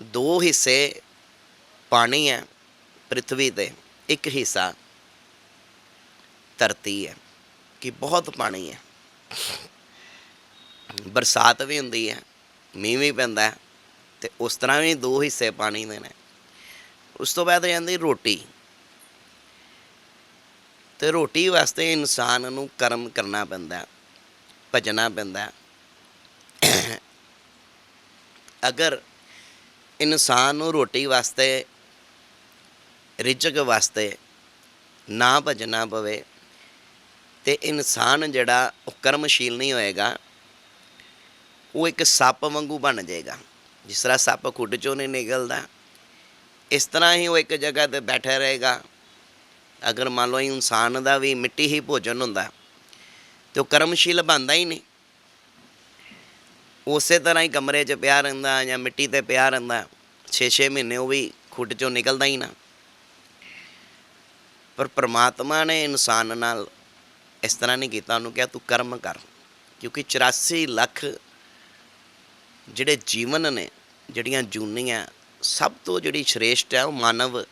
ਦੋ ਹਿੱਸੇ ਪਾਣੀ ਹੈ ਪ੍ਰithvi ਤੇ ਇੱਕ ਹਿੱਸਾ ਧਰਤੀ ਹੈ ਕਿ ਬਹੁਤ ਪਾਣੀ ਹੈ। ਬਰਸਾਤ ਵੀ ਹੁੰਦੀ ਹੈ ਮੀਂਹ ਵੀ ਪੈਂਦਾ ਹੈ ਤੇ ਉਸ ਤਰ੍ਹਾਂ ਵੀ ਦੋ ਹਿੱਸੇ ਪਾਣੀ ਦੇ ਨੇ। ਉਸ ਤੋਂ ਬਾਅਦ ਆ ਜਾਂਦੀ ਰੋਟੀ। ਤੇ ਰੋਟੀ ਵਾਸਤੇ ਇਨਸਾਨ ਨੂੰ ਕਰਮ ਕਰਨਾ ਪੈਂਦਾ ਹੈ, ਭਜਣਾ ਪੈਂਦਾ ਅਗਰ ਇਨਸਾਨ ਨੂੰ ਰੋਟੀ ਵਾਸਤੇ, ਰਿਜਕ ਵਾਸਤੇ ਨਾ ਭਜਣਾ ਪਵੇ ਤੇ ਇਨਸਾਨ ਜਿਹੜਾ ਉਹ ਕਰਮਸ਼ੀਲ ਨਹੀਂ ਹੋਏਗਾ, ਉਹ ਇੱਕ ਸੱਪ ਵਾਂਗੂ ਬਣ ਜਾਏਗਾ। ਜਿਸ ਤਰ੍ਹਾਂ ਸੱਪ ਖੁੱਡ ਚੋਂ ਨਹੀਂ ਨਿਕਲਦਾ, ਇਸ ਤਰ੍ਹਾਂ ਹੀ ਉਹ ਇੱਕ ਜਗ੍ਹਾ ਤੇ ਬੈਠਾ ਰਹੇਗਾ। ਅਗਰ ਮੰਨ ਲਓ ਇਨਸਾਨ ਦਾ ਵੀ ਮਿੱਟੀ ਹੀ ਭੋਜਨ ਹੁੰਦਾ ਤੇ ਉਹ ਕਰਮਸ਼ੀਲ ਬਣਦਾ ਹੀ ਨਹੀਂ। ਉਸੇ ਤਰ੍ਹਾਂ ਹੀ ਕਮਰੇ 'ਚ ਪਿਆ ਰਹਿੰਦਾ ਜਾਂ ਮਿੱਟੀ ਤੇ ਪਿਆ ਰਹਿੰਦਾ 6-6 ਮਹੀਨੇ ਉਹ ਵੀ ਖੁੱਡ ਚੋਂ ਨਿਕਲਦਾ ਹੀ ਨਾ। ਪਰ ਪ੍ਰਮਾਤਮਾ ਨੇ ਇਨਸਾਨ ਨਾਲ ਇਸ ਤਰ੍ਹਾਂ ਨਹੀਂ ਕੀਤਾ, ਉਹਨੂੰ ਕਿਹਾ ਤੂੰ ਕਰਮ ਕਰ, ਕਿਉਂਕਿ 84 ਲੱਖ ਜਿਹੜੇ ਜੀਵਨ ਨੇ, ਜਿਹੜੀਆਂ ਜੂਨੀਆਂ, ਸਭ ਤੋਂ ਜਿਹੜੀ ਸ਼੍ਰੇਸ਼ਟ ਹੈ ਉਹ ਮਾਨਵ